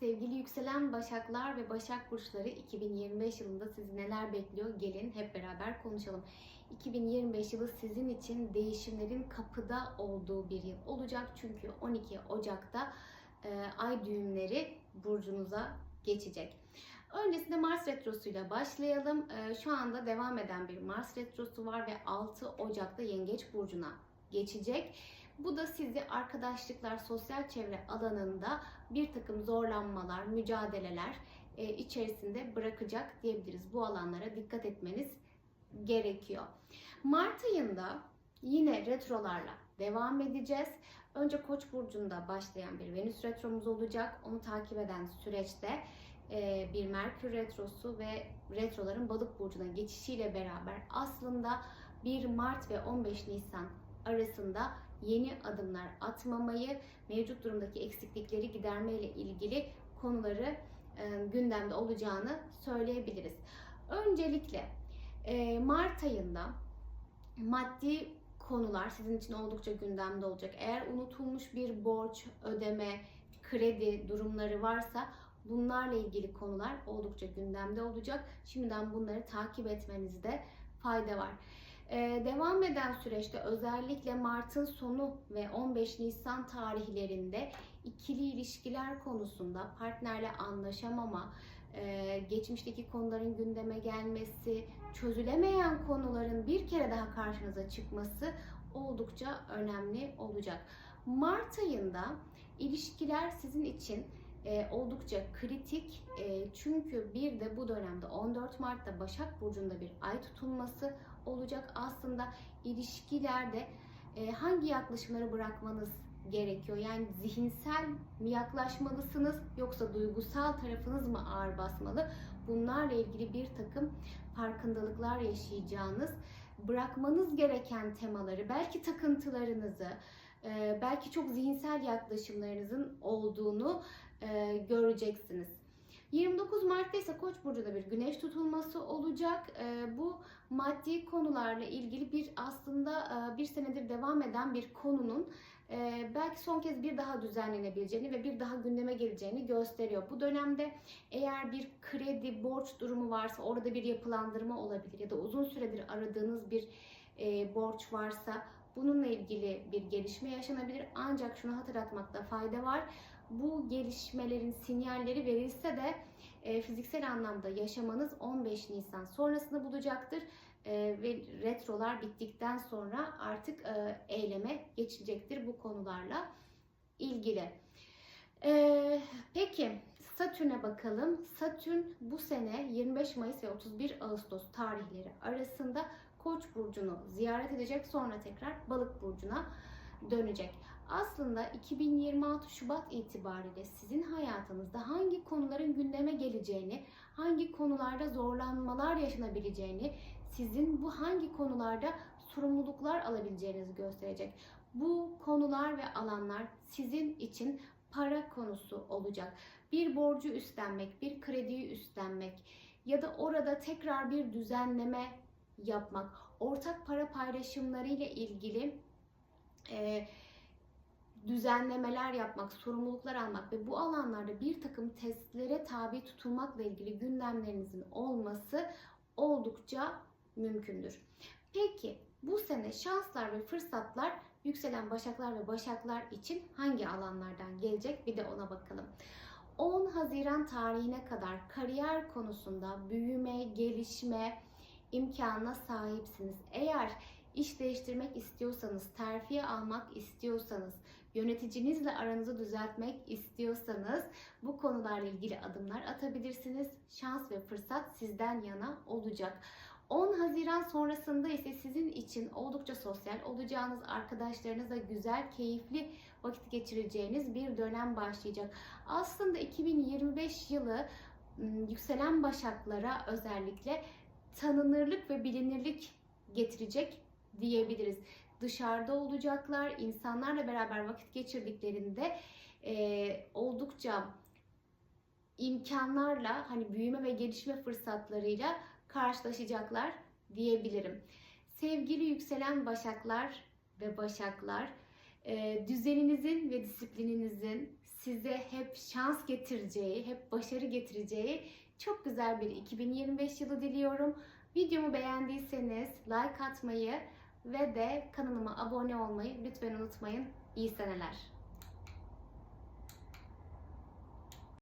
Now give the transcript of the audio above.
Sevgili yükselen Başaklar ve Başak Burçları 2025 yılında sizi neler bekliyor? Gelin hep beraber konuşalım. 2025 yılı sizin için değişimlerin kapıda olduğu bir yıl olacak. Çünkü 12 Ocak'ta e, ay düğümleri burcunuza geçecek. Öncesinde Mars Retrosu'yla başlayalım. E, şu anda devam eden bir Mars Retrosu var ve 6 Ocak'ta Yengeç Burcu'na geçecek. Bu da sizi arkadaşlıklar, sosyal çevre alanında bir takım zorlanmalar, mücadeleler e, içerisinde bırakacak diyebiliriz. Bu alanlara dikkat etmeniz gerekiyor. Mart ayında yine retrolarla devam edeceğiz. Önce Koç burcunda başlayan bir Venüs retromuz olacak. Onu takip eden süreçte e, bir Merkür retrosu ve retroların Balık burcuna geçişiyle beraber aslında 1 Mart ve 15 Nisan arasında yeni adımlar atmamayı, mevcut durumdaki eksiklikleri giderme ile ilgili konuları e, gündemde olacağını söyleyebiliriz. Öncelikle e, Mart ayında maddi konular sizin için oldukça gündemde olacak. Eğer unutulmuş bir borç, ödeme, kredi durumları varsa bunlarla ilgili konular oldukça gündemde olacak. Şimdiden bunları takip etmenizde fayda var. Ee, devam eden süreçte özellikle Mart'ın sonu ve 15 Nisan tarihlerinde ikili ilişkiler konusunda partnerle anlaşamama, e, geçmişteki konuların gündeme gelmesi, çözülemeyen konuların bir kere daha karşınıza çıkması oldukça önemli olacak. Mart ayında ilişkiler sizin için e, oldukça kritik e, çünkü bir de bu dönemde 14 Mart'ta Başak Burcu'nda bir ay tutulması olacak. Aslında ilişkilerde e, hangi yaklaşımları bırakmanız gerekiyor? Yani zihinsel mi yaklaşmalısınız yoksa duygusal tarafınız mı ağır basmalı? Bunlarla ilgili bir takım farkındalıklar yaşayacağınız, bırakmanız gereken temaları, belki takıntılarınızı, e, belki çok zihinsel yaklaşımlarınızın olduğunu e, göreceksiniz. 29 Mart'ta ise Koç burcunda bir güneş tutulması olacak. E, bu maddi konularla ilgili bir aslında e, bir senedir devam eden bir konunun e, belki son kez bir daha düzenlenebileceğini ve bir daha gündeme geleceğini gösteriyor. Bu dönemde eğer bir kredi, borç durumu varsa orada bir yapılandırma olabilir ya da uzun süredir aradığınız bir e, borç varsa bununla ilgili bir gelişme yaşanabilir. Ancak şunu hatırlatmakta fayda var. Bu gelişmelerin sinyalleri verilse de e, fiziksel anlamda yaşamanız 15 Nisan sonrasını bulacaktır. E, ve retrolar bittikten sonra artık e, eyleme geçilecektir bu konularla ilgili. E, peki Satürn'e bakalım. Satürn bu sene 25 Mayıs ve 31 Ağustos tarihleri arasında Koç burcunu ziyaret edecek. Sonra tekrar Balık burcuna dönecek. Aslında 2026 Şubat itibariyle sizin hayatınızda hangi konuların gündeme geleceğini, hangi konularda zorlanmalar yaşanabileceğini, sizin bu hangi konularda sorumluluklar alabileceğinizi gösterecek. Bu konular ve alanlar sizin için para konusu olacak. Bir borcu üstlenmek, bir krediyi üstlenmek ya da orada tekrar bir düzenleme yapmak, ortak para paylaşımları ile ilgili e, düzenlemeler yapmak, sorumluluklar almak ve bu alanlarda bir takım testlere tabi tutulmakla ilgili gündemlerinizin olması oldukça mümkündür. Peki bu sene şanslar ve fırsatlar yükselen başaklar ve başaklar için hangi alanlardan gelecek bir de ona bakalım. 10 Haziran tarihine kadar kariyer konusunda büyüme, gelişme imkanına sahipsiniz. Eğer iş değiştirmek istiyorsanız, terfi almak istiyorsanız, yöneticinizle aranızı düzeltmek istiyorsanız bu konularla ilgili adımlar atabilirsiniz. Şans ve fırsat sizden yana olacak. 10 Haziran sonrasında ise sizin için oldukça sosyal olacağınız, arkadaşlarınızla güzel, keyifli vakit geçireceğiniz bir dönem başlayacak. Aslında 2025 yılı yükselen başaklara özellikle tanınırlık ve bilinirlik getirecek diyebiliriz. Dışarıda olacaklar, insanlarla beraber vakit geçirdiklerinde e, oldukça imkanlarla hani büyüme ve gelişme fırsatlarıyla karşılaşacaklar diyebilirim. Sevgili yükselen başaklar ve başaklar, e, düzeninizin ve disiplininizin size hep şans getireceği, hep başarı getireceği çok güzel bir 2025 yılı diliyorum. Videomu beğendiyseniz like atmayı ve de kanalıma abone olmayı lütfen unutmayın. İyi seneler.